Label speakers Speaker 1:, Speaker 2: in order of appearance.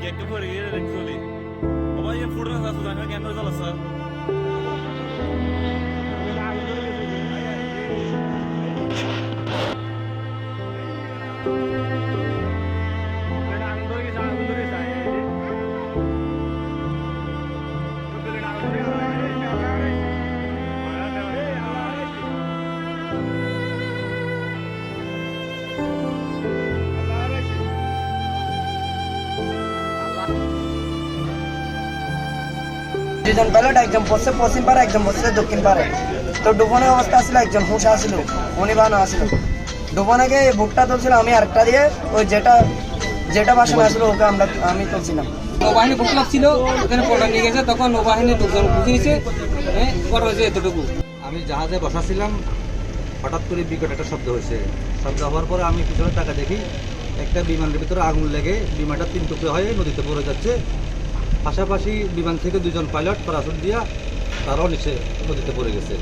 Speaker 1: കേക്കപ്പ് പറയുക സോലി അപ്പൊ ഞാൻ ഫുഡ് സുധാകരൻ ക്യാമറ തള്ള സാർ Thank you.
Speaker 2: দুজন পাইলট একজন পড়ছে পশ্চিম পারে একজন পড়ছে দক্ষিণ পারে তো ডুবনের অবস্থা আসলে একজন হুঁশ আসছিল উনি বানো আসছিল ডুবনাকে বুকটা তুলছিল আমি আরেকটা দিয়ে ওই যেটা যেটা বাসন আসলো ওকে আমরা আমি তুলছিলাম।
Speaker 3: নৌবাহিনী ভোটলাপ ছিল ওখানে পড়া নিয়ে গেছে তখন নৌবাহিনীর লোকজন বুঝে নিছে হ্যাঁ হয়েছে এতটুকু।
Speaker 4: আমি জাহাজে বসাছিলাম হঠাৎ করে বিকট একটা শব্দ হয়েছে। শব্দ হওয়ার পরে আমি পিছনে টাকা দেখি একটা বিমানের ভিতরে আগুন লেগে বিমানটা তিন টুকরো হয়ে নদীতে পড়ে যাচ্ছে। পাশাপাশি বিমান থেকে দুজন পাইলট প্যারাসুট দিয়া তারাও নিচে নদীতে পড়ে গেছে।